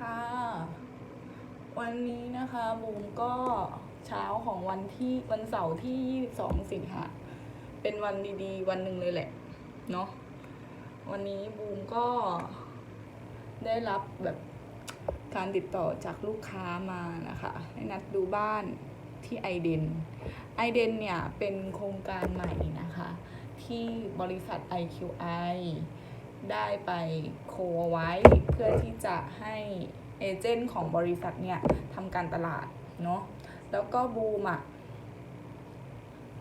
ค่ะ วันนี้นะคะบูมก็เช้าของวันที่วันเสาร์ที่ 22 สิงหาเป็นวันดีๆ วันหนึ่งเลยแหละ เนาะวันนี้บูมก็ได้รับแบบการติดต่อจากลูกค้ามานะคะให้นัดดูบ้านที่ไอเดนไอเดนเนี่ยเป็นโครงการใหม่นะคะ ที่บริษัท IQI ได้ไปโคไว้เพื่อที่จะให้เอเจนต์ของบริษัทเนี่ยทำการตลาดเนาะแล้วก็บูมอะ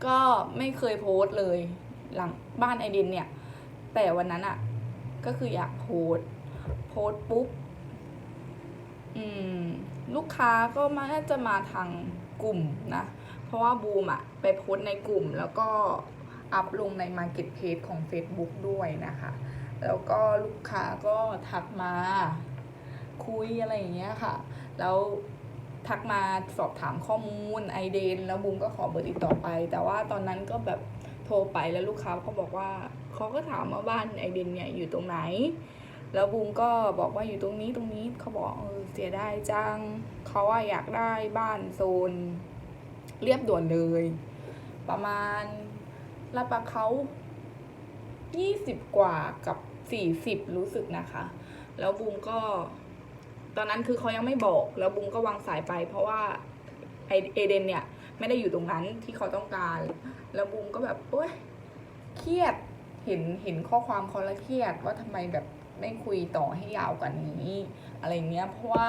ก็ไม่เคยโพสต์เลย หลังบ้านไอเดนเนี่ย แต่วันนั้นอะ ก็คืออยากโพสโพสปุ๊บอืมลูกค้าก็มาน่าจะมาทางกลุ่มนะ เพราะว่าบูมอะไปโพสต์ในกลุ่มแล้วก็อัพลงใน Marketplace ของ Facebook ด้วยนะคะ แล้วก็ลูกค้าก็ทักมา คุยอะไรอย่างเงี้ยค่ะ แล้วทักมาสอบถามข้อมูลไอเดน แล้วบูมก็ขอเบอร์ติดต่อไป แต่ว่าตอนนั้นก็แบบโทรไปแล้วลูกค้าเขาบอกว่าเขาก็ถามว่าบ้านไอเดนเนี่ยอยู่ตรงไหน แล้วบูมก็บอกว่าอยู่ตรงนี้ตรงนี้เขาบอกเออเสียดายจังเขาว่าอยากได้บ้านโซน เรียบด่วนเลย ประมาณลาดปลาเขายี่สิบกว่ากับ สี่สิบรู้สึกนะคะ แล้วบูมก็ ตอนนั้นคือเขายังไม่บอก แล้วบูมก็วางสายไป เพราะว่าไอเอเดนเนี่ยไม่ได้อยู่ตรงนั้นที่เขาต้องการ แล้วบูมก็แบบโอ๊ยเครียดเห็นเห็นข้อความเขาแล้วเครียดว่าทำไมแบบไม่คุยต่อให้ยาวกว่านี้ อะไรเงี้ยเพราะว่า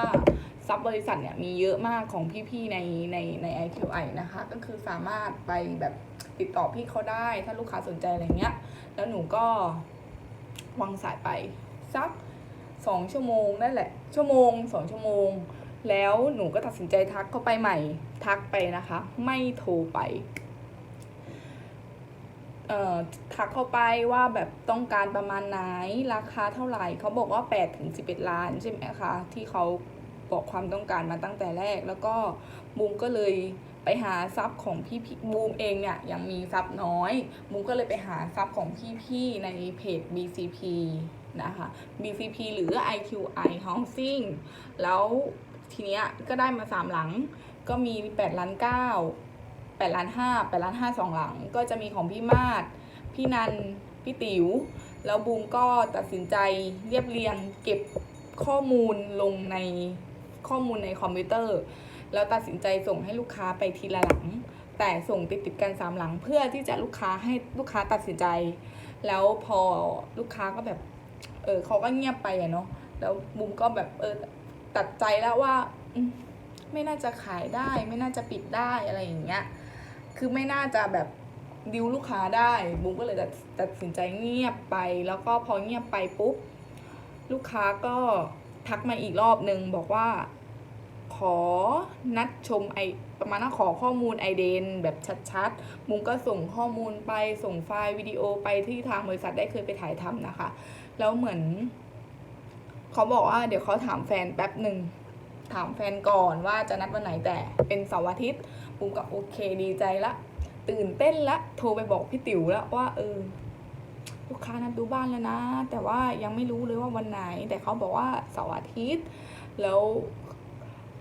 ซับบริษัทเนี่ยมีเยอะมากของพี่ๆในในใน IQI นะคะ ก็คือสามารถไปแบบติดต่อพี่เขาได้ถ้าลูกค้าสนใจอะไรเงี้ย แล้วหนูก็ วางสายไปสักสองชั่วโมงนั่นแหละ ชั่วโมงสองชั่วโมง แล้วหนูก็ตัดสินใจทักเขาไปใหม่ ทักไปนะคะ ไม่โทรไปเอ่อทักเข้าไปว่าแบบต้องการประมาณไหนราคาเท่าไหร่เขาบอกว่า8ถึง11 ล้านใช่ไหมคะที่เขาบอกความต้องการมาตั้งแต่แรก แล้วก็บูมก็เลย ไปหาซับของพี่พี่บูมเองเนี่ยยังมีซับน้อยบูมก็เลยไปหาซับของพี่ๆในเพจ BCP นะคะ BCP หรือ IQI Housing แล้วทีเนี้ยก็ได้มาสามหลัง ก็มี8ล้าน9 8ล้าน5 8ล้าน5สองหลัง ก็จะมีของพี่มาศพี่นัน พี่ติ๋ว แล้วบูมก็ตัดสินใจเรียบเรียงเก็บข้อมูลลงในข้อมูลในคอมพิวเตอร์ แล้วตัดสินใจส่งให้ลูกค้าไปทีละหลัง แต่ส่งติดติดกันสามหลังเพื่อที่จะลูกค้าให้ลูกค้าตัดสินใจ แล้วพอลูกค้าก็แบบเออเขาก็เงียบไปอะเนาะแล้วบูมก็แบบเออตัดใจแล้วว่าอไม่น่าจะขายได้ ไม่น่าจะปิดได้อะไรอย่างเงี้ยคือไม่น่าจะแบบดิวลูกค้าได้บูมก็เลยตัดตัดสินใจเงียบไป แล้วก็พอเงียบไปปุ๊บ ลูกค้าก็ทักมาอีกรอบนึงบอกว่า ขอนัดชมไอประมาณว่าขอข้อมูลไอเดนแบบชัดๆบุมก็ส่งข้อมูลไปส่งไฟล์วิดีโอไปที่ทางบริษัทได้เคยไปถ่ายทำนะคะ แล้วเหมือน เขาบอกว่าเดี๋ยวเขาถามแฟนแป๊บหนึ่งถามแฟนก่อนว่าจะนัดวันไหนแต่เป็นเสาร์อาทิตย์บุมก็โอเคดีใจละ ตื่นเต้นละ โทรไปบอกพี่ติ๋วแล้วว่าเออลูกค้านัดดูบ้านแล้วนะ แต่ว่ายังไม่รู้เลยว่าวันไหน แต่เขาบอกว่าเสาร์อาทิตย์ แล้ว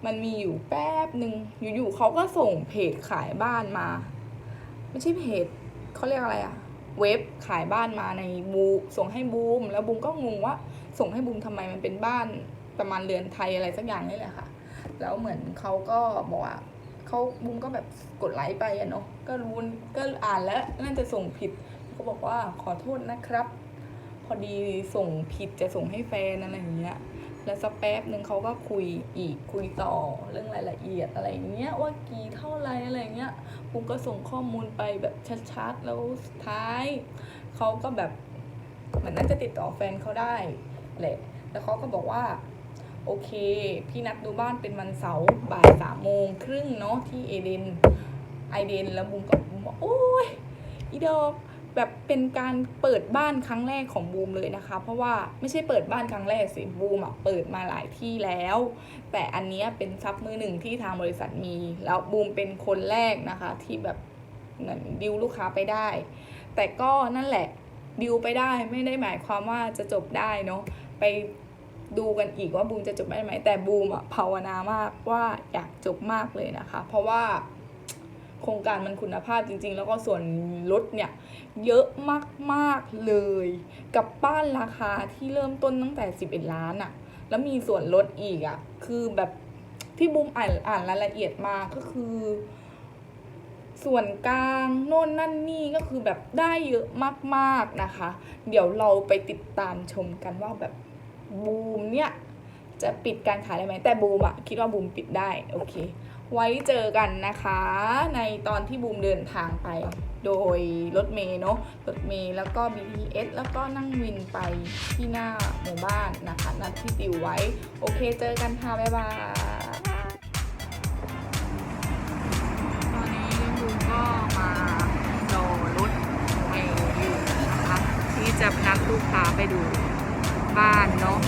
มันมีอยู่แป๊บหนึ่งอยู่ๆเขาก็ส่งเพจขายบ้านมา ไม่ใช่เพจเขาเรียกอะไรอะเว็บขายบ้านมาในบูส่งให้บูม แล้วบูมก็งงว่าส่งให้บูมทำไมมันเป็นบ้านประมาณเรือนไทยอะไรสักอย่างนี่แหละค่ะ แล้วเหมือนเขาก็บอกว่าเขาบูมก็แบบกดไลค์ไปอะเนาะก็รู้ก็อ่านแล้วน่าจะส่งผิดเขาบอกว่าขอโทษนะครับ พอดีส่งผิดจะส่งให้แฟนอะไรอย่างเงี้ย แล้วสักแป๊บหนึ่งเขาก็คุยอีกคุยต่อเรื่องรายละเอียดอะไรเงี้ยว่ากี่เท่าไรอะไรเงี้ยบูมก็ส่งข้อมูลไปแบบชัดๆแล้วสุดท้ายเขาก็แบบเหมือนน่าจะติดต่อแฟนเขาได้แหละแล้วเขาก็บอกว่าโอเค พี่นัดดูบ้านเป็นวันเสาร์บ่ายสามโมงครึ่งเนาะที่เอเดนไอเดนแล้วบูมก็บูมบอกโอ้ยอีดอก แบบเป็นการเปิดบ้านครั้งแรกของบูมเลยนะคะ เพราะว่าไม่ใช่เปิดบ้านครั้งแรกสิบูมอะเปิดมาหลายที่แล้ว แต่อันนี้เป็นซับมือหนึ่งที่ทางบริษัทมี แล้วบูมเป็นคนแรกนะคะ ที่แบบเหมือนดิวลูกค้าไปได้ แต่ก็นั่นแหละดิวไปได้ไม่ได้หมายความว่าจะจบได้เนาะไปดูกันอีกว่าบูมจะจบได้ไหมแต่บูมอะภาวนามากว่าอยากจบมากเลยนะคะ เพราะว่า โครงการมันคุณภาพจริง ๆ แล้วก็ส่วนลดเนี่ยเยอะมากๆเลย กับบ้านราคาที่เริ่มต้นตั้งแต่ 11 ล้านอะแล้วมีส่วนลดอีกอะคือแบบที่บูมอ่านอ่านรายละเอียดมาก็คือ ส่วนกลางโน่นนั่นนี่ก็คือแบบได้เยอะมากๆนะคะ เดี๋ยวเราไปติดตามชมกันว่าแบบบูมเนี่ยจะปิดการขายได้ไหมแต่บูมอะคิดว่าบูมปิดได้ โอเค ไว้เจอกันนะคะ ในตอนที่บูมเดินทางไป โดยรถเมย์เนาะรถเมย์แล้วก็ BTS แล้วก็นั่งวินไปที่หน้าหมู่บ้านนะคะ นัดที่ติวไว้ โอเคเจอกันค่ะ บ๊ายบายตอนนี้บูมก็มารอรถเมย์อยู่นะคะที่จะนัดลูกค้าไปดูบ้านเนาะ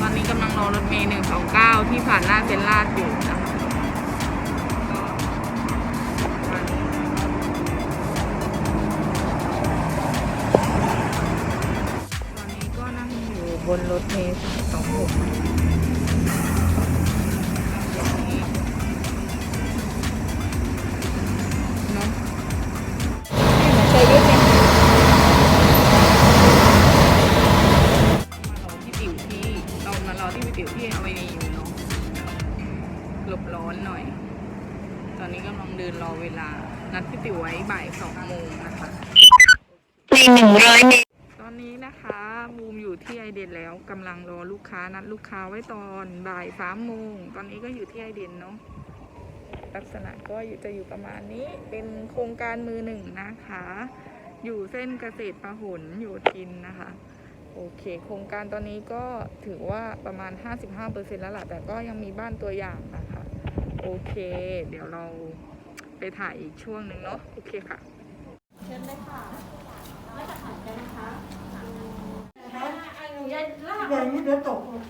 ตอนนี้กำลังรอรถเมย์หนึ่งสองเก้าที่ผ่านลาดเป็นลาดอยู่นะคะ บนรถเมล์สายสองหกเนาะใช้ยุทธเนี่ยมารอที่ติ๋วที่เรามารอที่พี่ติ๋วที่เอาไว้ในอยู่เนาะหลบร้อนหน่อย ตอนนี้กำลังเดินรอเวลา นัดพี่ติ๋วไว้บ่ายสองโมงนะคะ ในหนึ่งร้อยเมตรตอ นี้นะคะบูมอยู่ที่ไอเดนแล้วกำลังรอลูกค้านัดลูกค้าไว้ตอนบ่ายสามโมงตอนนี้ก็อยู่ที่ไอเดนเนาะลักษณะก็จะอยู่ประมาณนี้เป็นโครงการมือหนึ่งนะคะ อยู่เส้นเกษตรประหลโยธินนะคะ โอเค โครงการตอนนี้ก็ถือว่าประมาณ 55%แล้วล่ะแต่ก็ยังมีบ้านตัวอย่างนะคะ โอเค เดี๋ยวเราไปถ่ายอีกช่วงหนึ่งเนาะโอเคค่ะ 让你得懂。